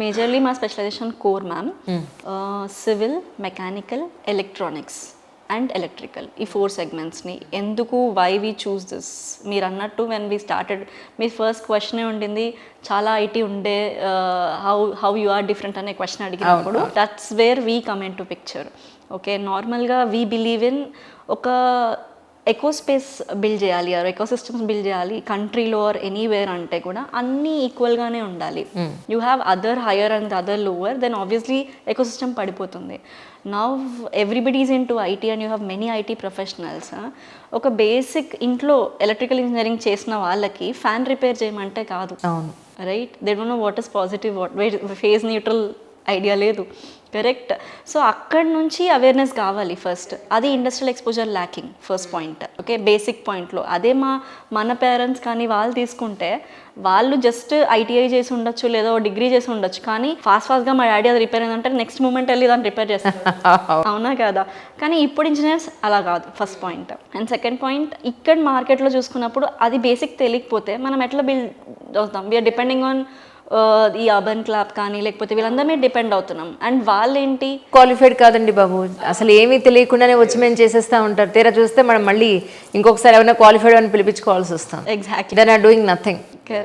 Majorly మా specialisation core ma'am civil mechanical electronics and electrical ఈ four సెగ్మెంట్స్ని ఎందుకు వై వీ చూస్ దిస్ మీరు అన్నట్టు వెన్ వీ స్టార్టెడ్ మీ ఫస్ట్ క్వశ్చనే ఉండింది చాలా ఐటీ ఉండే how how you are different అనే క్వశ్చన్ అడిగినప్పుడు that's where we come in to picture okay నార్మల్గా వీ బిలీవ్ ఇన్ ఒక ఎకో స్పేస్ బిల్డ్ చేయాలి ఆర్ ఎకో సిస్టమ్స్ బిల్డ్ చేయాలి కంట్రీలో ఆర్ ఎనీవేర్ అంటే కూడా అన్నీ ఈక్వల్గానే ఉండాలి. You have other higher and other lower then obviously eco system పడిపోతుంది. Now everybody's into IT and you have many IT professionals ఒక బేసిక్ ఇంట్లో ఎలక్ట్రికల్ ఇంజనీరింగ్ చేసిన వాళ్ళకి ఫ్యాన్ రిపేర్ చేయమంటే కాదు. Right they don't know what is positive what phase neutral idea లేదు. Correct. So అక్కడి నుంచి అవేర్నెస్ కావాలి ఫస్ట్ అది industrial exposure lacking first point okay basic పాయింట్లో అదే మా మన పేరెంట్స్ కానీ వాళ్ళు తీసుకుంటే వాళ్ళు జస్ట్ ఐటీఐ చేసి ఉండొచ్చు లేదా డిగ్రీ చేసి ఉండొచ్చు. కానీ ఫాస్ట్ ఫాస్ట్గా మా డాడీ అది రిపేర్ అయిందంటే నెక్స్ట్ మూమెంట్ వెళ్ళి దాన్ని రిపేర్ చేస్తారు. అవునా కదా? కానీ ఇప్పుడు ఇంజనీర్స్ అలా కాదు first point and second point ఇక్కడ మార్కెట్లో చూసుకున్నప్పుడు అది బేసిక్ తెలియకపోతే మనం ఎట్లా బిల్డ్ అవుతాం? వీఆర్ డిపెండింగ్ ఆన్ ఈ అర్బన్ క్లాప్ కానీ లేకపోతే వీళ్ళందరి మీద డిపెండ్ అవుతున్నాం. అండ్ వాళ్ళేంటి? క్వాలిఫైడ్ కాదండి బాబు. అసలు ఏమీ తెలియకుండానే వచ్చి మేము చేసేస్తా ఉంటారు. తీరా చూస్తే మనం మళ్ళీ ఇంకొకసారి ఏమైనా క్వాలిఫైడ్ అని పిలిపించుకోవాల్సి వస్తాం exactly then are doing nothing